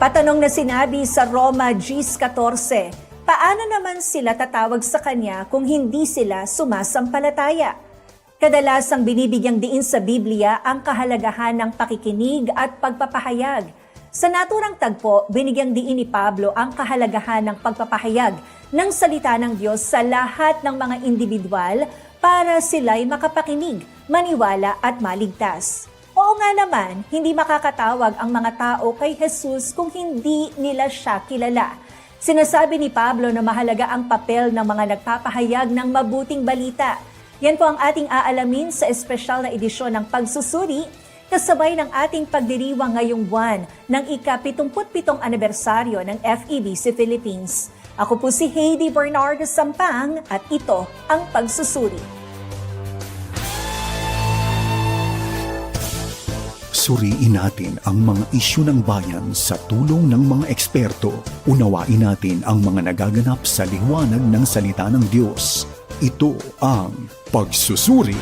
Patanong na sinabi sa Roma Gs 14, paano naman sila tatawag sa kanya kung hindi sila sumasampalataya? Kadalasang binibigyang diin sa Biblia ang kahalagahan ng pakikinig at pagpapahayag. Sa naturang tagpo, binigyang diin ni Pablo ang kahalagahan ng pagpapahayag ng salita ng Diyos sa lahat ng mga individual para sila'y makapakinig, maniwala at maligtas. Oo nga naman, hindi makakatawag ang mga tao kay Jesus kung hindi nila siya kilala. Sinasabi ni Pablo na mahalaga ang papel ng mga nagpapahayag ng mabuting balita. Yan po ang ating aalamin sa espesyal na edisyon ng pagsusuri kasabay ng ating pagdiriwang ngayong buwan ng ika-77 anibersaryo ng FEBC Philippines. Ako po si Heidi Bernardo Sampang at ito ang pagsusuri. Suriin natin ang mga isyu ng bayan sa tulong ng mga eksperto. Unawain natin ang mga nagaganap sa liwanag ng salita ng Diyos. Ito ang pagsusuri.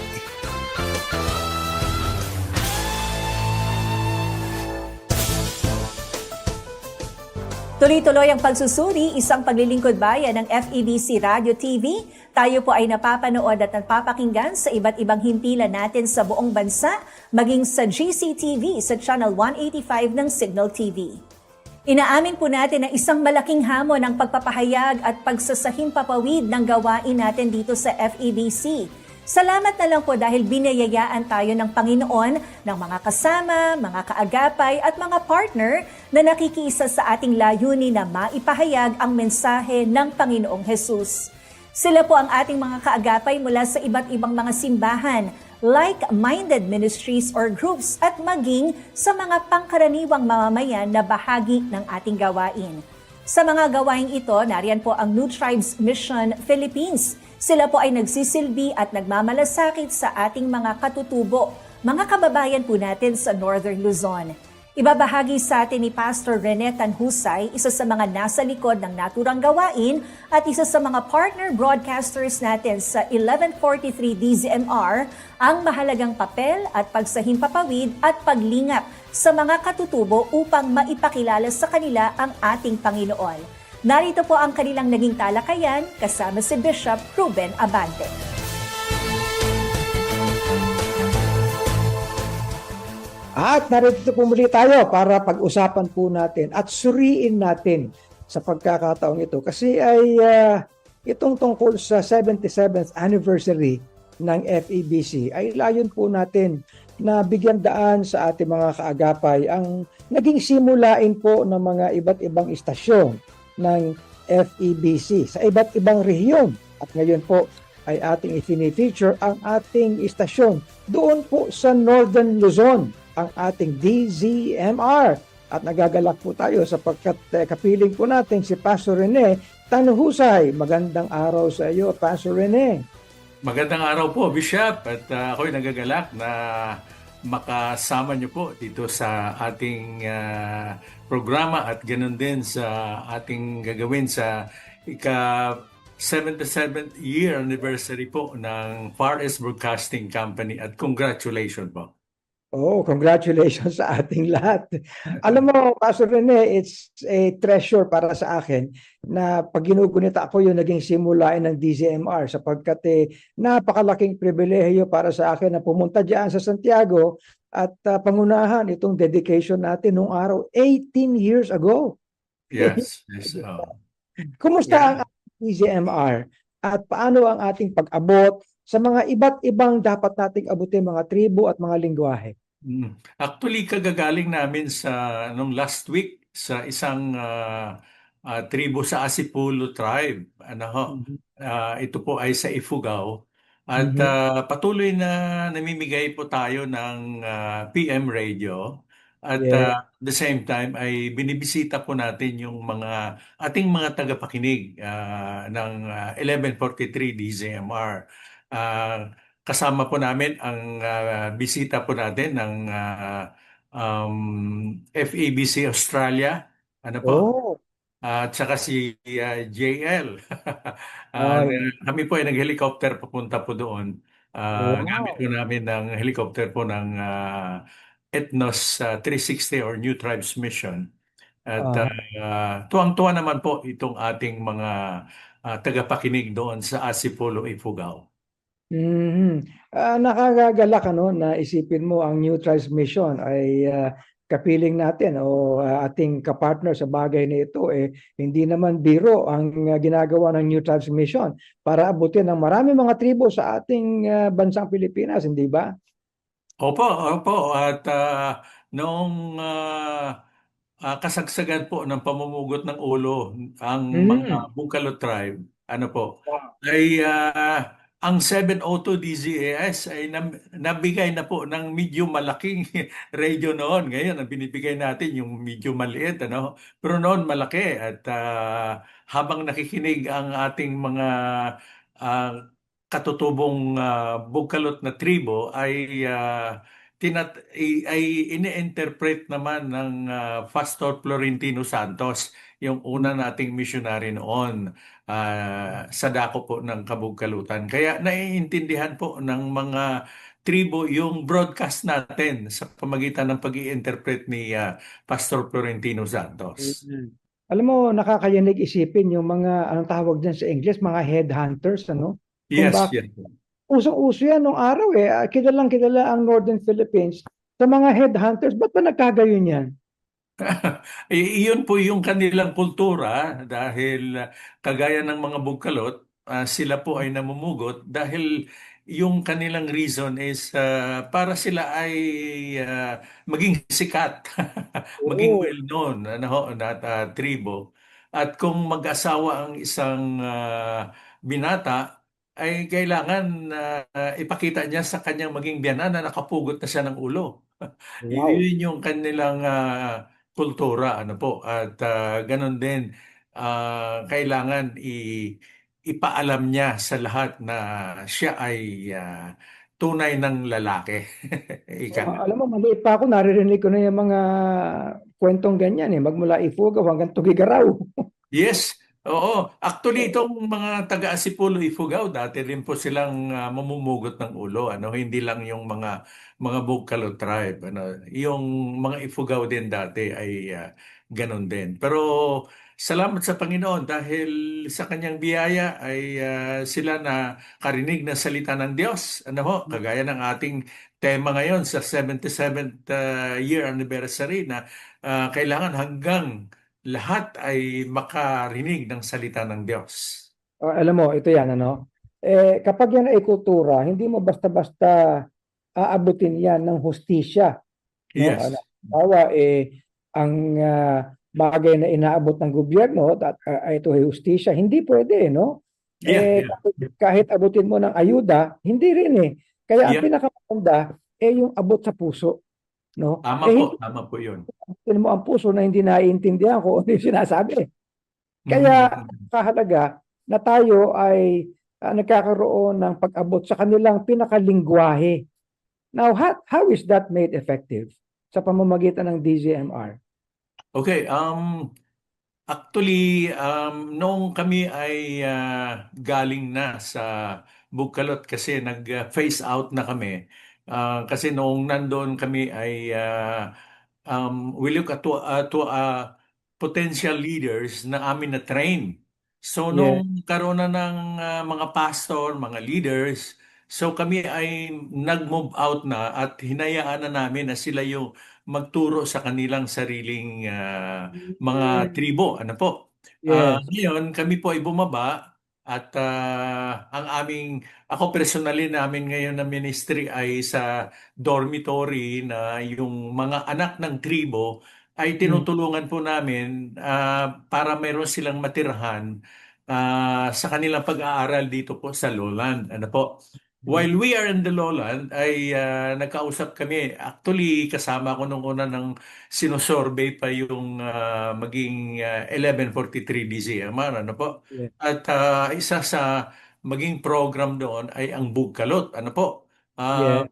Tuloy-tuloy ang pagsusuri, isang paglilingkod bayan ng FEBC Radio TV. Tayo po ay napapanood at napapakinggan sa iba't ibang himpilan natin sa buong bansa, maging sa GCTV sa Channel 185 ng Signal TV. Inaamin po natin na isang malaking hamon ang pagpapahayag at pagsasahim papawid ng gawain natin dito sa FEBC. Salamat na lang po dahil binayayaan tayo ng Panginoon ng mga kasama, mga kaagapay at mga partner na nakikiisa sa ating layunin na maipahayag ang mensahe ng Panginoong Hesus. Sila po ang ating mga kaagapay mula sa iba't ibang mga simbahan, like-minded ministries or groups at maging sa mga pangkaraniwang mamamayan na bahagi ng ating gawain. Sa mga gawaing ito, nariyan po ang New Tribes Mission Philippines. Sila po ay nagsisilbi at nagmamalasakit sa ating mga katutubo, mga kababayan po natin sa Northern Luzon. Ibabahagi sa atin ni Pastor Rene Tanhusay, isa sa mga nasa likod ng naturang gawain at isa sa mga partner broadcasters natin sa 1143 DZMR, ang mahalagang papel at pagsahimpapawid at paglingap sa mga katutubo upang maipakilala sa kanila ang ating Panginoon. Narito po ang kanilang naging talakayan kasama si Bishop Ruben Abante. At narito po muli tayo para pag-usapan po natin at suriin natin sa pagkakataong ito. Kasi ay ah, itong tungkol sa 77th anniversary ng FEBC ay layon po natin na bigyan daan sa ating mga kaagapay ang naging simulain po ng mga iba't ibang istasyon ng FEBC sa iba't ibang rehiyon. At ngayon po ay ating i-feature ang ating istasyon doon po sa Northern Luzon, ang ating DZMR. At nagagalak po tayo sapagkat eh, kapiling po natin si Pastor Rene Tanuhusay. Magandang araw sa iyo, Pastor Rene. Magandang araw po, Bishop. At uh, ako'y nagagalak na makasama niyo po dito sa ating uh, programa at ganun din sa ating gagawin sa ika 77th year anniversary po ng Far East Broadcasting Company at congratulations po. Oh, congratulations sa ating lahat. Alam mo, Pastor Rene, it's a treasure para sa akin na pag ginugunita ako yung naging simulain ng DZMR sapagkat eh, napakalaking pribilehiyo para sa akin na pumunta diyan sa Santiago at uh, pangunahan itong dedication natin nung araw 18 years ago. Yes. yes oh. Kumusta Yeah. ang DZMR at paano ang ating pag-abot sa mga iba't ibang dapat nating abutin mga tribo at mga lingwahe? Mm. Actually, kagagaling namin sa nung last week sa isang ah, ah, tribo sa Asipulo tribe. Ano ho? Ah, ito po ay sa Ifugao. At Mhm. ah, patuloy na namimigay po tayo ng ah, PM radio. At Yeah. ah, at the same time ay binibisita po natin yung mga ating mga tagapakinig ah, ng ah, 1143 DZMR. Ah, kasama po namin ang ah, bisita po natin ng ah, um, FEBC Australia. Ano po? Oh, At saka si ah, JL. Ah, Ay. kami po ay nag-helicopter papunta po doon. Ah, Wow. gamit po namin ng helicopter po ng ah, Ethnos ah, 360 or New Tribes Mission. At Ah. ah, tuwang-tuwa naman po itong ating mga ah, tagapakinig doon sa Asipolo Ifugao. Mhm. Ah, nakakagalak ano na isipin mo ang New Tribes Mission ay ah, kapiling natin o ah, ating kapartner sa bagay na ito eh hindi naman biro ang ah, ginagawa ng New Tribes Mission para abutin ang marami mga tribo sa ating ah, bansang Pilipinas, hindi ba? Opo, opo. At ah, noong ah, ah, kasagsagan po ng pamumugot ng ulo ang mga Bungkalot tribe, ano po, ay ah, ang 702 DZAS ay nabigay na po ng medyo malaking radio noon. Ngayon, ang binibigay natin yung medyo maliit, ano? Pero noon malaki at ah, habang nakikinig ang ating mga ah, katutubong ah, Bungkalot na tribo ay ah, tinat ay, ay ini-interpret naman ng ah, Pastor Florentino Santos, yung una nating missionary noon ah, sa dako po ng Kabugkalutan. Kaya naiintindihan po ng mga tribo yung broadcast natin sa pamagitan ng pag interpret ni ah, Pastor Florentino Santos. Alam mo, nakakayanig isipin yung mga anong tawag diyan sa English, mga headhunters ano? Yes, bak- yes. Usong-uso yan nung araw eh. Ah, Kilalang kilala ang Northern Philippines sa mga headhunters. Ba't ba nagkagayon yan? Iyon po yung kanilang kultura dahil ah, kagaya ng mga bugkalot, ah, sila po ay namumugot dahil yung kanilang reason is ah, para sila ay ah, maging sikat, maging well-known ano, ho, na ah, tribo. At kung mag-asawa ang isang ah, binata, ay kailangan ah, ipakita niya sa kanyang maging biyanan na nakapugot na siya ng ulo. Wow. Yun yung kanilang ah, kultura, ano po. At ah, ganun din, ah, kailangan i ipaalam niya sa lahat na siya ay ah, tunay ng lalaki. Ika. Ah, alam mo, maliit pa ako, naririnig ko na yung mga kwentong ganyan eh. Magmula Ifugao hanggang Tugigaraw. Yes, oo. Actually, itong mga taga-Asipolo Ifugao, dati rin po silang ah, mamumugot ng ulo. Ano, hindi lang yung mga mga Bugkalo tribe. Ano, yung mga Ifugao din dati ay ah, ganon din. Pero salamat sa Panginoon dahil sa kanyang biyaya ay ah, sila na karinig ng salita ng Diyos. Ano ho, kagaya ng ating tema ngayon sa 77th ah, year anniversary na ah, kailangan hanggang lahat ay makarinig ng salita ng Diyos. Ah, alam mo, ito yan, ano? Eh, kapag yan ay kultura, hindi mo basta-basta aabutin yan ng hustisya. No? Yes. Ano, bawa, eh, ang ah, bagay na inaabot ng gobyerno at ah, ito ay hustisya, hindi pwede, no? Yeah, eh, yeah. kahit, kahit abutin mo ng ayuda, hindi rin eh. Kaya ang Yeah. pinakamaganda eh yung abot sa puso, no? Tama eh, po, tama po yun. abutin mo ang puso na hindi naiintindihan ko ano yung sinasabi. Kaya Mhm. kahalaga na tayo ay ah, nagkakaroon ng pag-abot sa kanilang pinakalingwahe. Now, how, how is that made effective sa pamamagitan ng DZMR? Okay, um, actually, um, noong kami ay ah, galing na sa Bukalot kasi nag-phase out na kami. Ah, kasi noong nandoon kami ay ah, um, we look at to, ah, to ah, potential leaders na amin na train. So Yeah. nung karoon na ng ah, mga pastor, mga leaders, so kami ay nag-move out na at hinayaan na namin na sila yung magturo sa kanilang sariling ah, mga tribo. Ano po? Ah, Yes. ngayon, kami po ay bumaba at ah, ang aming, ako personally namin ngayon na ministry ay sa dormitory na yung mga anak ng tribo ay tinutulungan po namin ah, para meron silang matirhan ah, sa kanilang pag-aaral dito po sa Lowland. Ano po? While we are in the lowland, ay ah, nagkausap kami. Actually, kasama ko nung una ng sinosurvey pa yung ah, maging ah, 1143 DZMR. Ano po? Yeah. At ah, isa sa maging program doon ay ang Bugkalot. Ano po? Ah, Yeah.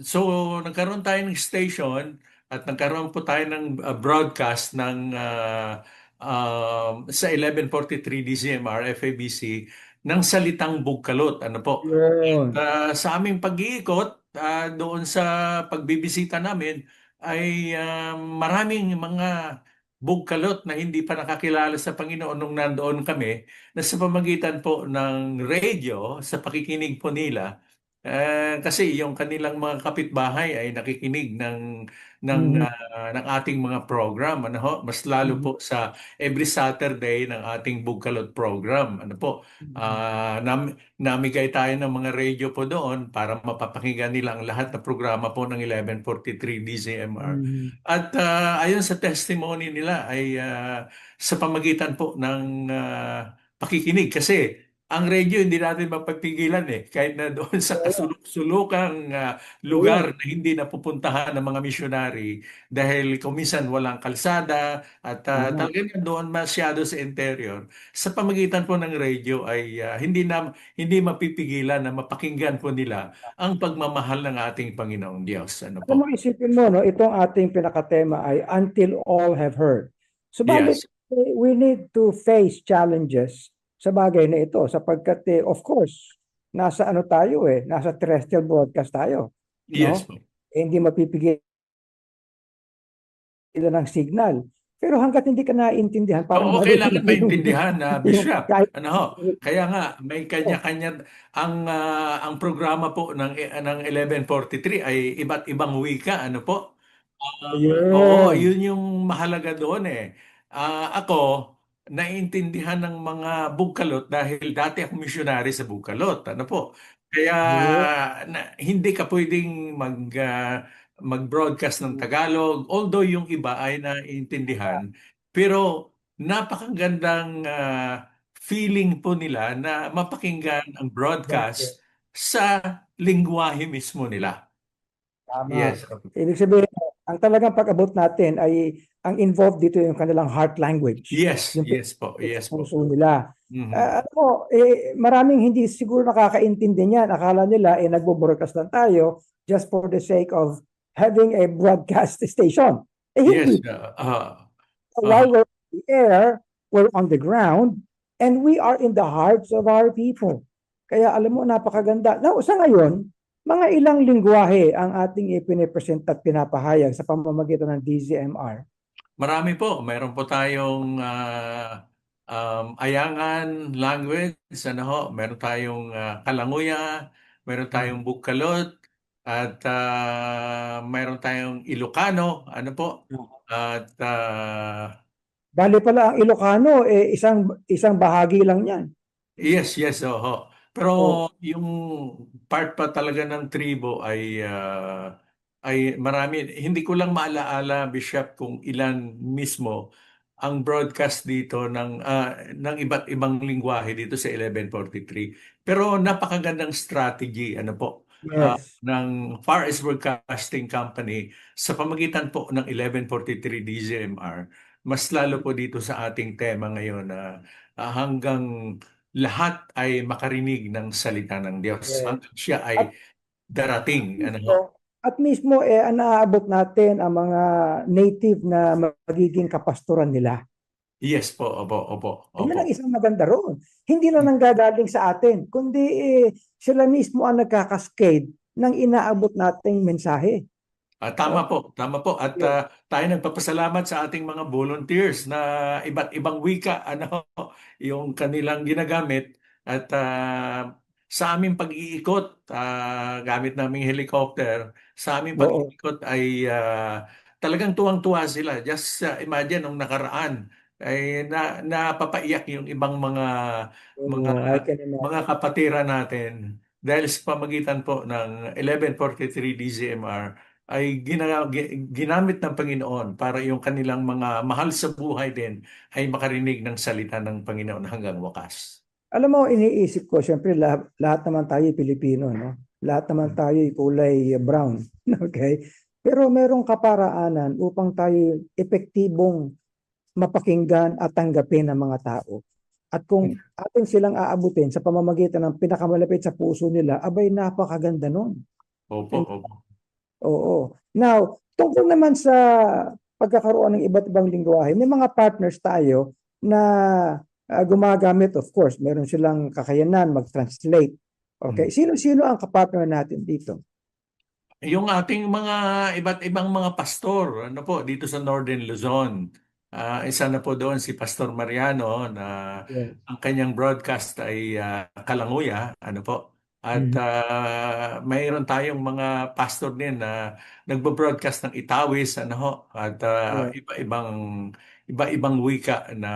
So, nagkaroon tayo ng station at nagkaroon po tayo ng ah, broadcast ng ah, um, sa 1143 DZMR FABC ng salitang Bugkalot. Ano po? Yun. Ah, sa aming pag-iikot ah, doon sa pagbibisita namin ay ah, maraming mga bugkalot na hindi pa nakakilala sa Panginoon nung nandoon kami na sa pamagitan po ng radio, sa pakikinig po nila, eh, kasi yung kanilang mga kapitbahay ay nakikinig ng ng ah, ng ating mga program ano ho? Mas lalo Mhm. po sa every Saturday ng ating Bugkalot program ano po? Ah nam, namigay tayo ng mga radio po doon para mapapakinggan nila ang lahat ng programa po ng 1143 DZMR Mhm. at ah, ayon sa testimony nila ay ah, sa pamagitan po ng ah, pakikinig kasi ang radio hindi natin mapapigilan eh kahit na doon sa kasuluk-sulukang ah, lugar na hindi napupuntahan ng mga missionary dahil kung minsan walang kalsada at ah, Tama. talagang doon masyado sa interior sa pamagitan po ng radio ay ah, hindi na hindi mapipigilan na mapakinggan po nila ang pagmamahal ng ating Panginoong Diyos ano po isipin mo, no, itong ating pinakatema ay Until All Have Heard. So, Yes. we need to face challenges sa bagay na ito sapagkat, eh, of course, nasa ano tayo eh, nasa terrestrial broadcast tayo. yes po Eh, hindi mapipigil ng signal. Pero hanggat hindi ka naiintindihan, parang Oo, kailangan maintindihan na yung- Bishop. Ano ho? Kaya nga may kanya-kanya ang ah, ang programa po ng eh, ng 1143 ay iba't ibang wika, ano po? Ah, Ayun. oo, yun yung mahalaga doon eh. Ah, ako naiintindihan ng mga bugkalot dahil dati ako missionary sa bugkalot, ano po? Kaya na, hindi ka pwedeng mag ah, mag-broadcast ng Tagalog, although yung iba ay naiintindihan. Pero napakagandang ah, feeling po nila na mapakinggan ang broadcast sa lingwahe mismo nila. Tama. Yes. Ibig sabihin, ang talagang pag-abot natin ay ang involved dito yung kanilang heart language. Yes, Yung yes po. Yes po. puso nila. Mhm. Ah, ano mo, eh, maraming hindi siguro nakakaintindi niyan. Akala nila eh nagbo-broadcast lang tayo just for the sake of having a broadcast station. Eh Yes. hindi. uh, uh, While we're on the air, we're on the ground, and we are in the hearts of our people. Kaya alam mo, napakaganda. Now, sa ngayon, mga ilang lingwahe ang ating ipinipresent at pinapahayag sa pamamagitan ng DZMR. marami po. Mayroon po tayong ah, um, Ayangan language, ano ho? Meron tayong ah, Kalanguya, meron tayong Bukalot, at ah, meron tayong Ilocano, ano po? At ah, Bali pala ang Ilocano, eh, isang, isang bahagi lang yan. Yes, yes, oho. Pero Oh. yung part pa talaga ng tribo ay ah, ay marami. Hindi ko lang maalaala, Bishop, kung ilan mismo ang broadcast dito ng ah, ng iba't ibang lingwahe dito sa 1143. Pero napakagandang strategy, ano po, Yes. ng Far East Broadcasting Company sa pamagitan po ng 1143 DZMR. Mas lalo po dito sa ating tema ngayon na ah, hanggang lahat ay makarinig ng salita ng Diyos. Yes. Hanggang siya ay At- darating. Ano ho? So, at mismo, eh, naaabot natin ang mga native na magiging kapastoran nila. Yes po, opo, opo, opo. ang isang maganda roon. Hindi lang nanggagaling sa atin, kundi eh, sila mismo ang nagkakaskade ng inaabot nating mensahe. Ah, tama po, tama po. At ah, tayo nagpapasalamat sa ating mga volunteers na iba't ibang wika ano yung kanilang ginagamit. At ah, sa aming pag-iikot ah, gamit naming helicopter, sa aming pag-iikot ay ah, talagang tuwang-tuwa sila. Just ah, imagine nung nakaraan ay na napapaiyak yung ibang mga mga mga kapatiran natin. Dahil sa pamagitan po ng 1143 DZMR ay gina, gi- ginamit ng Panginoon para yung kanilang mga mahal sa buhay din ay makarinig ng salita ng Panginoon hanggang wakas. Alam mo, iniisip ko, syempre lahat, lahat naman tayo Pilipino, no? Lahat naman tayo kulay brown, okay? Pero merong kaparaanan upang tayo epektibong mapakinggan at tanggapin ng mga tao. At kung atin silang aabutin sa pamamagitan ng pinakamalapit sa puso nila, abay napakaganda nun. Opo, opo. Oo. Now, tungkol naman sa pagkakaroon ng iba't ibang lingwahe, may mga partners tayo na ah, gumagamit, of course, meron silang kakayanan mag-translate. Okay, sino-sino ang kapartner natin dito? Yung ating mga iba't ibang mga pastor, ano po, dito sa Northern Luzon. Ah, isa na po doon si Pastor Mariano na Yes. ang kanyang broadcast ay ah, Kalanguya, ano po. At ah, mayroon tayong mga pastor din na nagbo-broadcast ng Itawis, ano ho, at ah, Yeah. iba-ibang iba-ibang wika na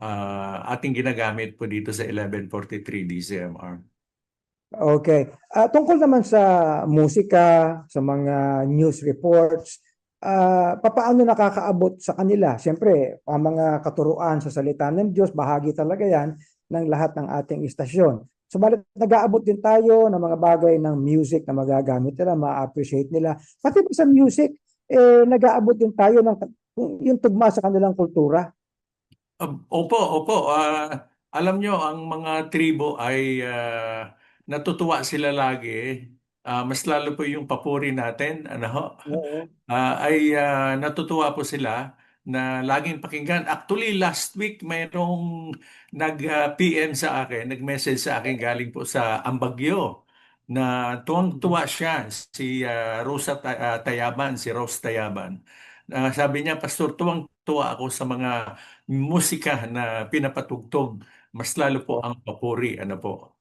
ah, ating ginagamit po dito sa 1143 DCMR. Okay. Ah, tungkol naman sa musika, sa mga news reports, ah, papaano nakakaabot sa kanila? Siyempre, ang mga katuruan sa salita ng Diyos, bahagi talaga yan ng lahat ng ating istasyon. Subalit, nag-aabot din tayo ng mga bagay ng music na magagamit nila, ma-appreciate nila. Pati ba sa music, eh, nag-aabot din tayo ng yung tugma sa kanilang kultura. Um, Opo, opo. Ah, alam nyo, ang mga tribo ay ah, natutuwa sila lagi. Ah, mas lalo po yung papuri natin, ano ah, ay ah, natutuwa po sila na laging pakinggan. Actually, last week mayroong nag-PM sa akin, nag-message sa akin galing po sa Ambagyo na tuwang-tuwa siya si ah, Rosa ah, Tayaban, si Rose Tayaban. Ah, sabi niya, Pastor, tuwang-tuwa ako sa mga musika na pinapatugtog. Mas lalo po ang papuri, ano po.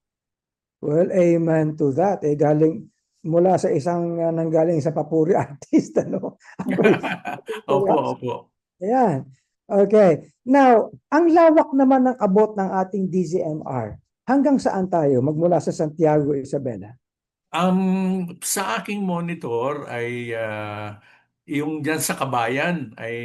Well, amen to that. Eh, galing mula sa isang uh, nanggaling sa papuri artist, ano? Opo, opo. Ayan. Okay. Now, ang lawak naman ng abot ng ating DZMR. Hanggang saan tayo? Magmula sa Santiago, Isabela. Um, sa aking monitor ay ah, yung dyan sa Kabayan ay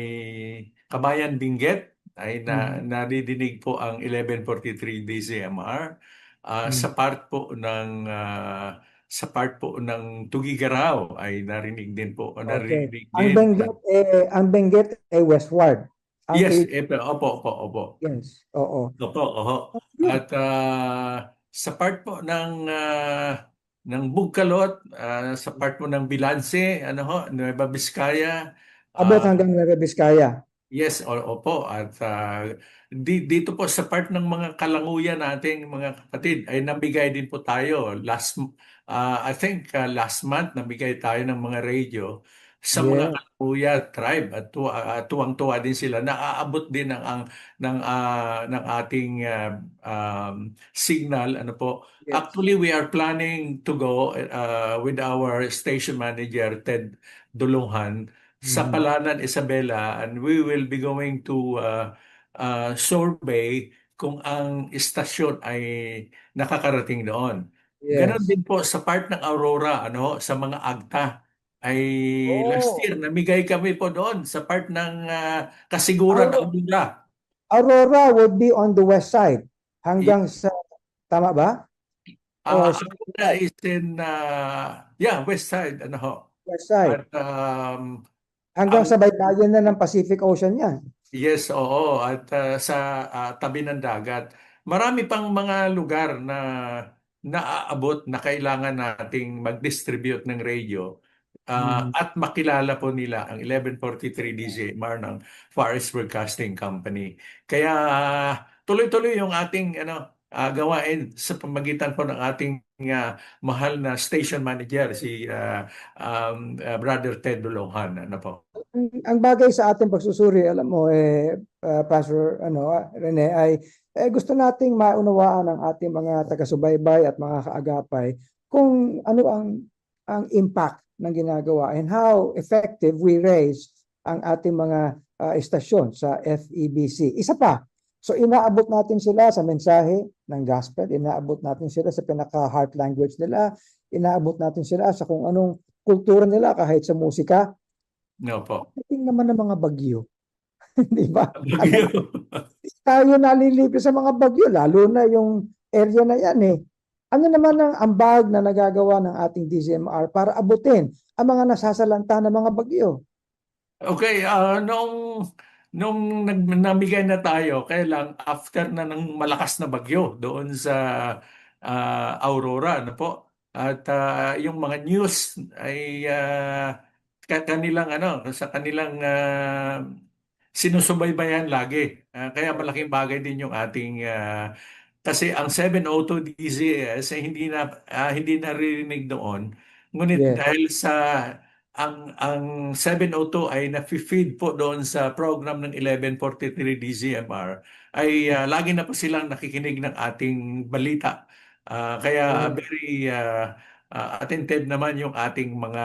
Kabayan Benguet ay na, Mhm. nadidinig po ang 1143 DZMR. Ah, Mhm. Sa part po ng ah, sa part po ng Tugigaraw ay narinig din po Okay. narinig Ang din. Benguet, eh, ang Benguet ay westward. Ang Yes, eh, opo, opo, opo. yes. Oo. Opo, oho. At ah, sa part po ng ah, ng Bugkalot, ah, sa part po ng Bilanse, ano ho, Nueva Vizcaya. Abot ah, hanggang Nueva Vizcaya. Yes, o, opo. At ah, di, dito po sa part ng mga kalanguyan nating mga kapatid ay nabigay din po tayo last ah, I think ah, last month nabigay tayo ng mga radio sa mga Yes. Kalanguya tribe at tuwa, ah, tuwang-tuwa din sila naaabot din ng ang ng ah, ng ating ah, um, signal ano po Yes. Actually, we are planning to go uh, with our station manager, Ted Dulungan, sa Mhm. Palanan, Isabela, and we will be going to uh, uh, survey kung ang istasyon ay nakakarating doon. Ganon Yes. din po sa part ng Aurora, ano, sa mga agta. Ay last Oh. year, namigay kami po doon sa part ng uh, Kasiguran, Aurora. Aurora. Aurora would be on the west side. Hanggang sa, tama ba? Uh, Or Aurora is in, uh, yeah, west side, ano ho. west side. At um, Hanggang ang- sa baybayin na ng Pacific Ocean yan. yes, oo, at uh, sa uh, tabi ng dagat. Marami pang mga lugar na naaabot na kailangan nating mag-distribute ng radio uh, Mhm. at makilala po nila ang 1143 DZMR ng Far East Broadcasting Company. Kaya uh, tuloy-tuloy yung ating ano uh, gawain sa pamagitan po ng ating uh, mahal na station manager si uh, um, uh, Brother Ted Dulonghan. Ano po? Ang, ang bagay sa ating pagsusuri, alam mo, eh, uh, Pastor ano, Rene, ay eh, gusto nating maunawaan ng ating mga taga-subaybay at mga kaagapay kung ano ang ang impact ng ginagawa and how effective we raise ang ating mga ah, istasyon sa FEBC. Isa pa, so inaabot natin sila sa mensahe ng gospel, inaabot natin sila sa pinaka-heart language nila, inaabot natin sila sa kung anong kultura nila kahit sa musika, No po. Dating naman ng mga bagyo. Di ba? Bagyo. Tayo nalilipi sa mga bagyo, lalo na yung area na yan eh. Ano naman ang ambag na nagagawa ng ating DZMR para abutin ang mga nasasalanta ng mga bagyo? Okay, ah nung nung nag, namigay na tayo, kailang after na ng malakas na bagyo doon sa ah, Aurora, ano po? At ah, yung mga news ay ka- kanilang ano, sa kanilang ah, sinusubaybayan lagi. Ah, kaya malaking bagay din yung ating ah, kasi ang 702 DZS ay hindi na ah, hindi naririnig doon. Ngunit Yes. dahil sa ang ang 702 ay na-feed po doon sa program ng 1143 DZMR ay ah, lagi na po silang nakikinig ng ating balita. Ah, kaya Mm. very ah, ah, attentive naman yung ating mga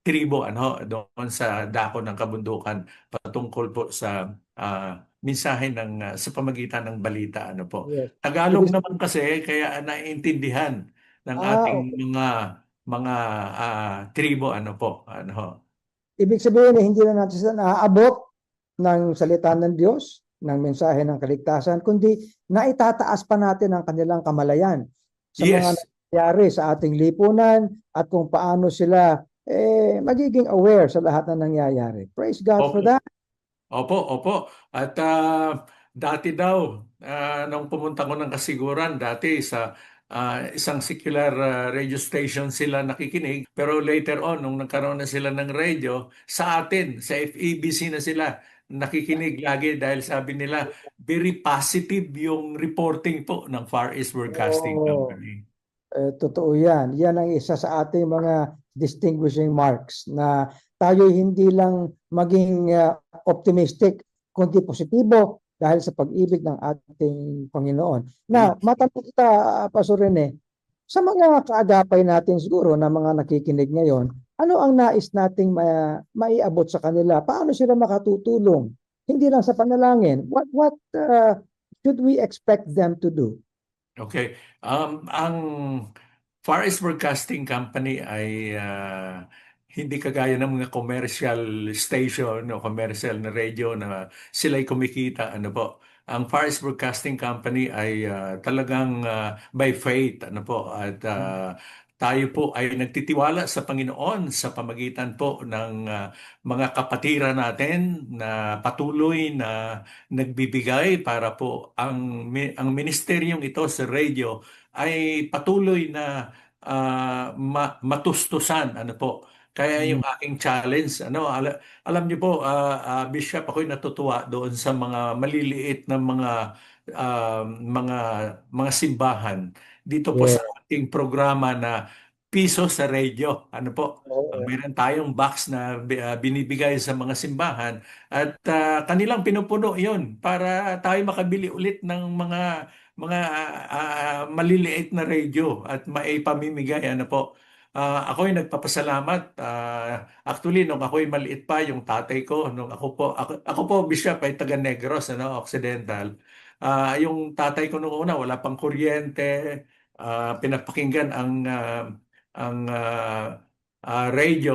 tribo ano doon sa dako ng kabundukan patungkol po sa ah, mensahe ng ah, sa pamagitan ng balita ano po. Yes. Tagalog naman kasi kaya naiintindihan ng Ah, ating mga mga ah, tribo ano po ano. Ibig sabihin eh, hindi na natin naaabot ng salita ng Diyos, ng mensahe ng kaligtasan, kundi naitataas pa natin ang kanilang kamalayan sa mga Yes. nangyayari sa ating lipunan at kung paano sila eh, magiging aware sa lahat na nangyayari. Praise God for Opo. that. Opo, opo. At ah, dati daw ah, nung pumunta ko ng kasiguran dati sa ah, isang secular ah, radio station sila nakikinig pero later on nung nagkaroon na sila ng radio sa atin sa FEBC na sila nakikinig lagi dahil sabi nila very positive yung reporting po ng Far East Broadcasting Oo. Company. Eh, totoo yan. Yan ang isa sa ating mga distinguishing marks na tayo hindi lang maging ah, optimistic, kundi positibo dahil sa pag-ibig ng ating Panginoon. Now, Yes. matanong kita, ah, Pastor Rene, sa mga kaagapay natin siguro na mga nakikinig ngayon, ano ang nais nating ma- maiabot sa kanila? Paano sila makatutulong? Hindi lang sa panalangin. What what ah, should we expect them to do? Okay. Um, ang Far East Broadcasting Company ay ah, hindi kagaya ng mga commercial station o commercial na radio na sila'y kumikita. Ano po? Ang Far East Broadcasting Company ay ah, talagang ah, by faith. Ano po? At ah, tayo po ay nagtitiwala sa Panginoon sa pamagitan po ng ah, mga kapatira natin na patuloy na nagbibigay para po ang ang ministeryong ito sa radio ay patuloy na ah, ma- matustusan ano po kaya yung aking challenge ano ala- alam niyo po ah, ah, Bishop ako'y natutuwa doon sa mga maliliit na mga ah, mga mga simbahan dito po Yeah. sa ating programa na piso sa radio ano po Oo. Uh, Meron tayong box na ah, binibigay sa mga simbahan at ah, kanilang pinupuno 'yon para tayo makabili ulit ng mga mga ah, maliliit na radio at maipamimigay ano po. Ah, ako'y nagpapasalamat. Ah, actually nung ako'y maliit pa yung tatay ko nung ako po ako, ako po bishop ay taga Negros ano Occidental. Ah, yung tatay ko nung una wala pang kuryente, ah, pinapakinggan ang ah, ang ah, ah, radio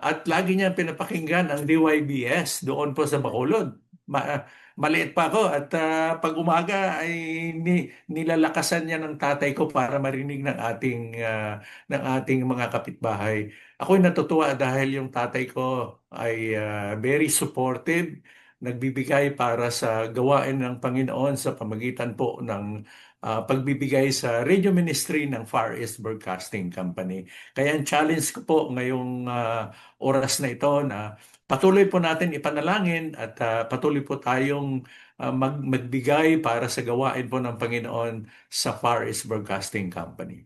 at lagi niya pinapakinggan ang DYBS doon po sa Bacolod. Ma- maliit pa ako at ah, pag umaga ay ni, nilalakasan niya ng tatay ko para marinig ng ating ah, ng ating mga kapitbahay. Ako'y natutuwa dahil yung tatay ko ay ah, very supportive, nagbibigay para sa gawain ng Panginoon sa pamagitan po ng ah, pagbibigay sa radio ministry ng Far East Broadcasting Company. Kaya ang challenge ko po ngayong ah, oras na ito na patuloy po natin ipanalangin at ah, patuloy po tayong ah, mag- magbigay para sa gawain po ng Panginoon sa Far East Broadcasting Company.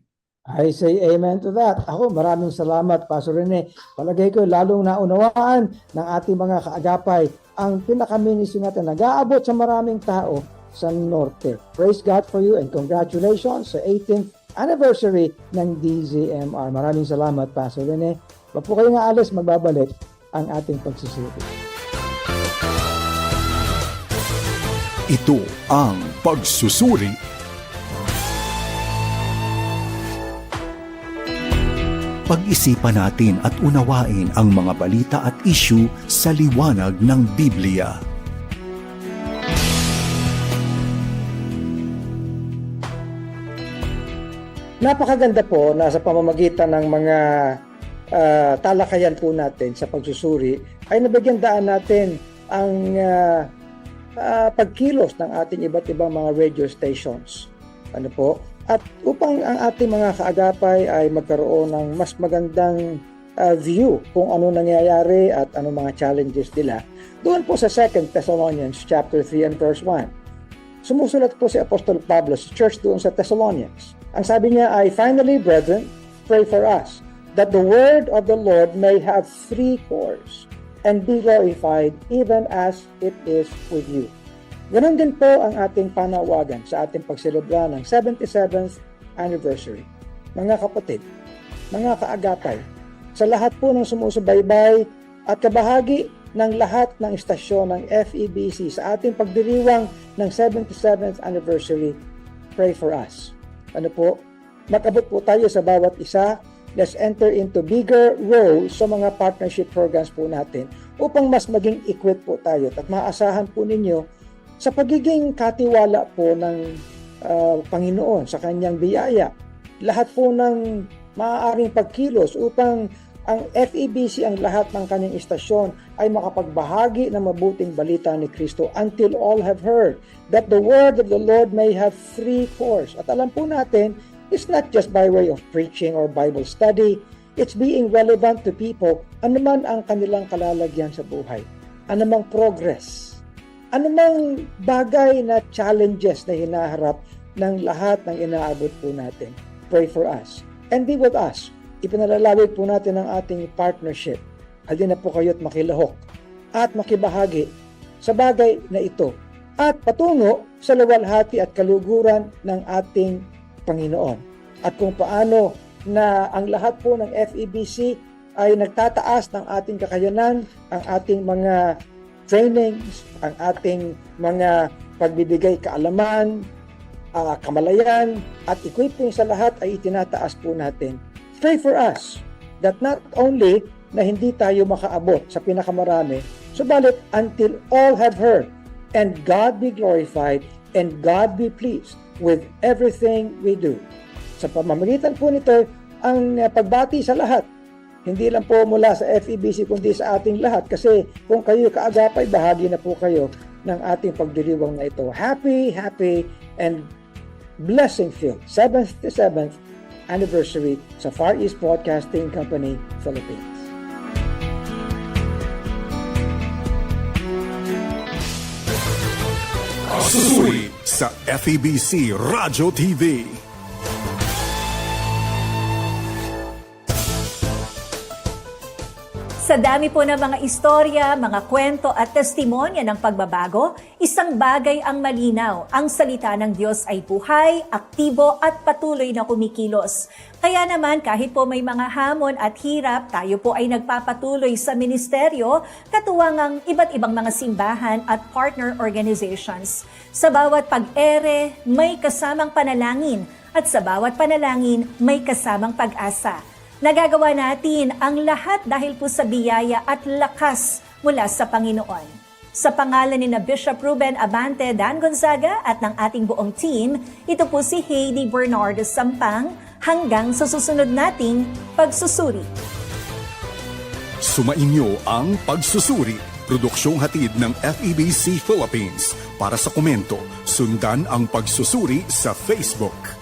I say amen to that. Ako, maraming salamat, Pastor Rene. Palagay ko, lalong naunawaan ng ating mga kaagapay ang pinaka-ministry natin nag-aabot sa maraming tao sa Norte. Praise God for you and congratulations sa 18th anniversary ng DZMR. Maraming salamat, Pastor Rene. Wag po kayo nga alis, magbabalik ang ating pagsusuri. Ito ang pagsusuri Pag-isipan natin at unawain ang mga balita at issue sa liwanag ng Biblia. Napakaganda po na sa pamamagitan ng mga ah, talakayan po natin sa pagsusuri ay nabigyan daan natin ang ah, ah, pagkilos ng ating iba't ibang mga radio stations. Ano po? At upang ang ating mga kaagapay ay magkaroon ng mas magandang ah, view kung ano nangyayari at ano mga challenges nila. Doon po sa 2 Thessalonians chapter 3 and verse 1. Sumusulat po si Apostol Pablo sa church doon sa Thessalonians. Ang sabi niya ay, Finally, brethren, pray for us, that the word of the Lord may have free course and be glorified even as it is with you. Ganon din po ang ating panawagan sa ating pagselebra ng 77th anniversary. Mga kapatid, mga kaagapay, sa lahat po ng sumusubaybay at kabahagi ng lahat ng istasyon ng FEBC sa ating pagdiriwang ng 77th anniversary, pray for us. Ano po? Magabot po tayo sa bawat isa. Let's enter into bigger roles sa mga partnership programs po natin upang mas maging equipped po tayo at maasahan po ninyo sa pagiging katiwala po ng ah, Panginoon sa kanyang biyaya. Lahat po ng maaaring pagkilos upang ang FEBC ang lahat ng kanyang istasyon ay makapagbahagi ng mabuting balita ni Kristo until all have heard that the word of the Lord may have free course. At alam po natin, it's not just by way of preaching or Bible study, it's being relevant to people anuman ang kanilang kalalagyan sa buhay, anumang progress, anumang bagay na challenges na hinaharap ng lahat ng inaabot po natin. Pray for us and be with us. Ipinalalawig po natin ang ating partnership. Halina po kayo at makilahok at makibahagi sa bagay na ito at patungo sa luwalhati at kaluguran ng ating Panginoon. At kung paano na ang lahat po ng FEBC ay nagtataas ng ating kakayanan, ang ating mga trainings, ang ating mga pagbibigay kaalaman, ah, kamalayan, at equipping sa lahat ay itinataas po natin. Pray for us that not only na hindi tayo makaabot sa pinakamarami, subalit until all have heard, and God be glorified, and God be pleased with everything we do. Sa pamamagitan po nito, ang uh, pagbati sa lahat, hindi lang po mula sa FEBC kundi sa ating lahat kasi kung kayo kaagapay, bahagi na po kayo ng ating pagdiriwang na ito. Happy, happy, and blessing-filled 77th anniversary sa Far East Broadcasting Company, Philippines. Susuri sa FEBC Radio TV. Sa dami po ng mga istorya, mga kwento at testimonya ng pagbabago, isang bagay ang malinaw. Ang salita ng Diyos ay buhay, aktibo at patuloy na kumikilos. Kaya naman kahit po may mga hamon at hirap, tayo po ay nagpapatuloy sa ministeryo, katuwang ang iba't ibang mga simbahan at partner organizations. Sa bawat pag-ere, may kasamang panalangin at sa bawat panalangin, may kasamang pag-asa. Nagagawa natin ang lahat dahil po sa biyaya at lakas mula sa Panginoon. Sa pangalan ni na Bishop Ruben Abante Dan Gonzaga at ng ating buong team, ito po si Heidi Bernardo Sampang hanggang sa susunod nating pagsusuri. Sumainyo ang Pagsusuri, produksyong hatid ng FEBC Philippines. Para sa komento, sundan ang Pagsusuri sa Facebook.